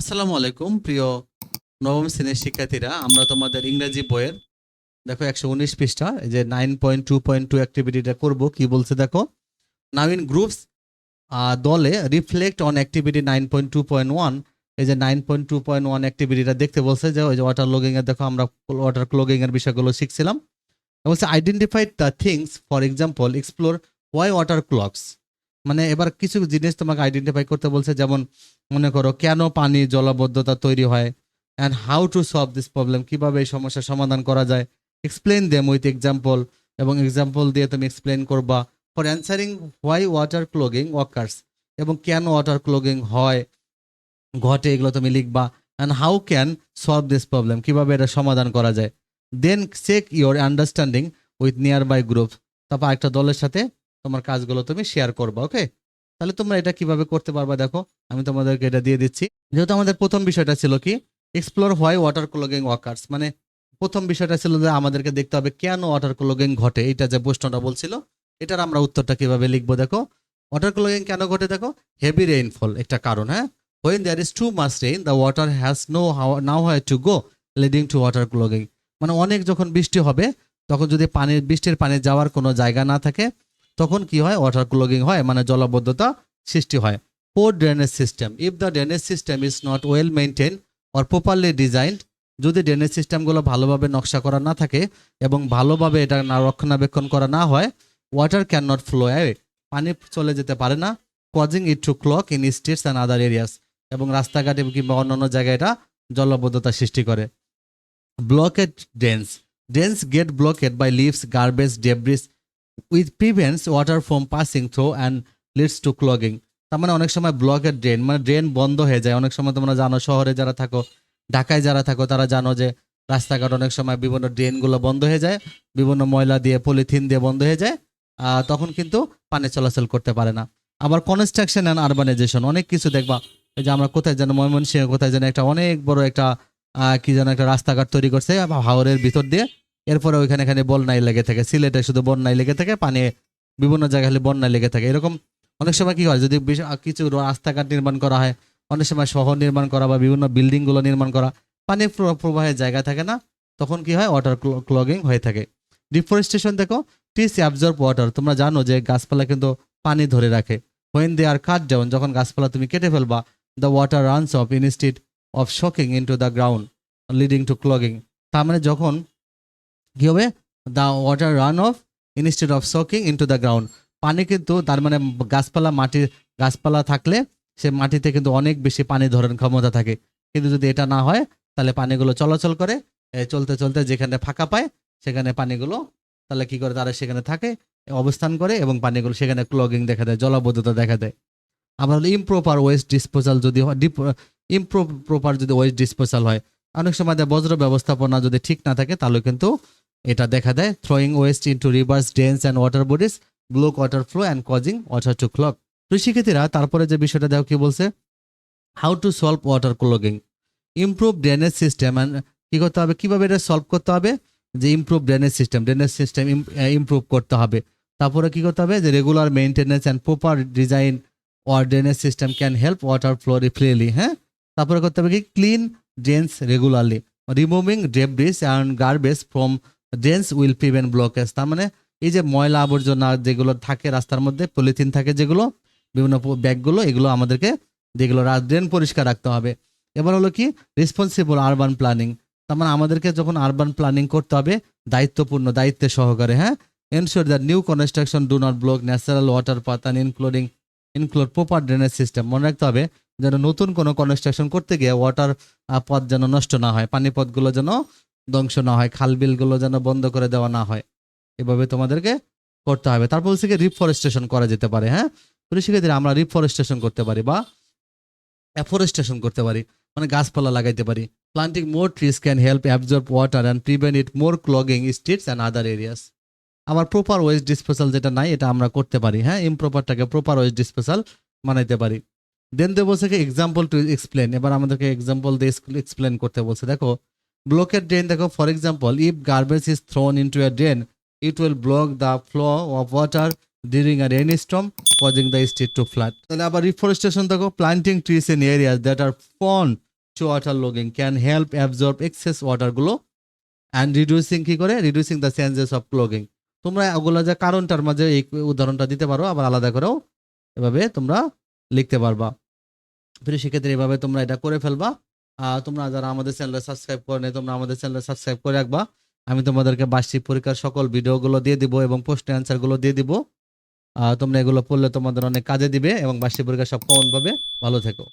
আসসালামু আলাইকুম, প্রিয় নবম শ্রেণির শিক্ষার্থীরা। আমরা তোমাদের ইংরেজি বইয়ের, দেখো একশো উনিশ পৃষ্ঠা, এই যে nine point two point two অ্যাক্টিভিটিটা করব। কি বলছে দেখো? নাও ইন গ্রুপস দলে reflect on activity nine point two point one এই যে nine point two point one অ্যাক্টিভিটিটা দেখতে বলছে যে, ওই যে ওয়াটার লগিং এর, দেখো আমরা ওয়াটার ক্লগিং এর বিষয়গুলো শিখছিলাম। বলছে identified the things for example explore why water clogs মানে এবার কিছু জিনিস তোমাকে আইডেন্টিফাই করতে বলছে, যেমন মনে করো কেন পানি জলাবদ্ধতা তৈরি হয় and how to solve this problem কীভাবে এই সমস্যার সমাধান করা যায়। এক্সপ্লেন দেম উইথ এক্সাম্পল এবং এক্সাম্পল দিয়ে তুমি এক্সপ্লেন করবা। For answering why water clogging occurs এবং কেন ওয়াটার ক্লগিং হয়, ঘটে, এগুলো তুমি লিখবা and how can solve this problem কীভাবে এটা সমাধান করা যায়। Then check your understanding with nearby group তারপর একটা দলের সাথে তোমার কাজগুলো তুমি শেয়ার করবা ওকে তাহলে তোমরা এটা কীভাবে করতে পারবা দেখো, আমি তোমাদেরকে এটা দিয়ে দিচ্ছি। যেহেতু আমাদের প্রথম বিষয়টা ছিল কি? Explore why water clogging occurs মানে প্রথম বিষয়টা ছিল যে আমাদেরকে দেখতে হবে কেন ওয়াটার ক্লগিং ঘটে, এটা যে প্রশ্নটা বলছিল, এটার আমরা উত্তরটা কীভাবে লিখব দেখো? ওয়াটার ক্লগিং কেন ঘটে দেখো? হেভি রেইনফল একটা কারণ হ্যাঁ? When there is too much rain the water has no nowhere to go leading to water clogging মানে অনেক যখন বৃষ্টি হবে, তখন যদি পানির বৃষ্টির পানি যাওয়ার কোনো জায়গা না থাকে তখন কি হয়? ওয়াটার ক্লগিং হয় মানে জলবদ্ধতা সৃষ্টি হয়। Poor drainage system if the drainage system is not well maintain or properly designed যদি ড্রেনেজ সিস্টেমগুলো ভালোভাবে নকশা করা না থাকে এবং ভালোভাবে এটা না রক্ষণাবেক্ষণ করা না হয় water can not flow away পানি চলে যেতে পারে না causing it to clog in streets and other areas এবং রাস্তাঘাটে কিংবা অন্যান্য জায়গায় এটা জলবদ্ধতা সৃষ্টি করে। Blocked drains drains get blocked by leaves garbage debris which prevents water from passing through and leads to clogging তার মানে অনেক সময় ব্লকের ড্রেন মানে ড্রেন বন্ধ হয়ে যায়। অনেক সময় তোমরা জানো, শহরে যারা থাকো, ঢাকায় যারা থাকো, তারা জানো যে রাস্তাঘাট অনেক সময় বিভিন্ন ড্রেনগুলো বন্ধ হয়ে যায়, বিভিন্ন ময়লা দিয়ে, পলিথিন দিয়ে বন্ধ হয়ে যায় তখন কিন্তু পানি চলাচল করতে পারে না। আবার কনস্ট্রাকশন অ্যান্ড আরবানাইজেশন অনেক কিছু দেখবা, এই যে আমরা কোথায় যেন, ময়মনসিংহ কোথায় যেন একটা অনেক বড় একটা কি যেন একটা রাস্তাঘাট তৈরি করছে, হাওরের ভিতর দিয়ে। এরপরে ওইখানে এখানে বন্যায় লেগে থাকে, সিলেটে শুধু বন্যায় লেগে থাকে, পানি বিভিন্ন জায়গায় খালি বন্যায় লেগে থাকে। এরকম অনেক সময় কি হয়, যদি কিছু রাস্তাঘাট নির্মাণ করা হয়, অনেক সময় শহর নির্মাণ করা বা বিভিন্ন বিল্ডিংগুলো নির্মাণ করা, পানি প্র- প্রবাহের জায়গা থাকে না, তখন কি হয় ওয়াটার ক্লগিং হয়ে থাকে। ডিফরেস্টেশন দেখো টিস অ্যাবজর্ব ওয়াটার তোমরা জানো যে গাছপালা কিন্তু পানি ধরে রাখে। When they R cut down যখন গাছপালা তুমি কেটে ফেলবা the water runs off instead of soaking into the ground leading to clogging তার মানে যখন কি হবে? The water run off instead of soaking into the ground পানি কিন্তু তার মানে গাছপালা মাটির গাছপালা থাকলে সে মাটিতে কিন্তু অনেক বেশি পানি ধরার ক্ষমতা থাকে। কিন্তু যদি এটা না হয়, তাহলে পানিগুলো চলাচল করে। চলতে চলতে যেখানে ফাঁকা পায়, সেখানে পানিগুলো তাহলে কি করে? তারা সেখানে থাকে, অবস্থান করে এবং পানিগুলো সেখানে ক্লগিং দেখা দেয়, জলাবদ্ধতা দেখা দেয়। আবার হলো ইমপ্রপার ওয়েস্ট ডিসপোজাল যদি হয় ইমপ্রপার যদি ওয়েস্ট ডিসপোজাল হয়। অনেক সময় বজ্র ব্যবস্থাপনা যদি ঠিক না থাকে, তাহলে কিন্তু এটা দেখা দেয় throwing waste into rivers drains and water bodies block water flow and causing water to clog তো শিক্ষার্থীরা, তারপরে যে বিষয়টা দেখো কি বলছে? How to solve water clogging improve drainage system and কি করতে হবে? কীভাবে এটা সলভ করতে হবে? যে improve drainage system drainage system improve করতে হবে। তারপরে কী করতে হবে? যে regular maintenance and proper design of drainage system can help water flow freely হ্যাঁ? তারপরে করতে হবে কি? Clean drains regularly removing debris and garbage from drains will prevent blockage. তার মানে এই যে ময়লা আবর্জনা যেগুলো থাকে রাস্তার মধ্যে, পলিথিন থাকে যেগুলো, বিভিন্ন ব্যাগগুলো, এগুলো আমাদেরকে যেগুলো ড্রেন পরিষ্কার রাখতে হবে। এবার হলো কি রেসপন্সিবল আরবান প্ল্যানিং তার মানে আমাদেরকে যখন আরবান প্ল্যানিং করতে হবে, দায়িত্বপূর্ণ দায়িত্বের সহকারে হ্যাঁ? Ensure that new construction do not block natural water path and including include proper drainage system মনে রাখতে হবে যেন নতুন কোনো কনস্ট্রাকশন করতে গিয়ে ওয়াটার পথ যেন নষ্ট না হয় পানি পথগুলো যেন ধ্বংস না হয়, খাল বিলগুলো যেন বন্ধ করে দেওয়া না হয়। এভাবে তোমাদেরকে করতে হবে। তারপর হচ্ছে রিফরেস্টেশন করা যেতে পারে হ্যাঁ? তো শিক্ষার্থীরা আমরা রিফরেস্টেশন করতে পারি বা অ্যাফরেস্টেশন করতে পারি মানে গাছপালা লাগাইতে পারি। Planting more trees can help absorb water and prevent it more clogging streets and other areas আবার প্রপার ওয়েস্ট ডিসপোজাল যেটা নাই, এটা আমরা করতে পারি হ্যাঁ? ইমপ্রপারটাকে প্রপার ওয়েস্ট ডিসপোজাল বানাইতে পারি। দেন দে বলছে এক্সাম্পল টু এক্সপ্লেন এবার আমাদেরকে এক্সাম্পল দিয়ে এক্সপ্লেন করতে বলছে। দেখো ব্লকের ড্রেন দেখো for example if garbage is thrown into a drain it will block the flow of water during a rain storm causing the street to flood. তাহলে আবার রিফরেস্টেশন দেখো planting trees in areas that are prone prone water logging can help absorb excess ওয়াটারগুলো and reducing কী করে? Reducing the chances of clogging তোমরা ওগুলো যে কারণটার মাঝে এই উদাহরণটা দিতে পারো, আবার আলাদা করেও এভাবে তোমরা লিখতে পারবা। ফিরে সেক্ষেত্রে এভাবে তোমরা এটা করে ফেলবা। তোমরা যারা আমাদের চ্যানেলে সাবস্ক্রাইব করে নেই, তোমরা আমাদের চ্যানেলে সাবস্ক্রাইব করে রাখবা। আমি তোমাদেরকে বার্ষিক পরীক্ষার সকল ভিডিওগুলো দিয়ে দিব এবং প্রশ্নের অ্যান্সারগুলো দিয়ে দিব। তোমরা এগুলো পড়লে তোমাদের অনেক কাজে দিবে এবং বার্ষিক পরীক্ষা সব কমন পাবে ভালো থেকো।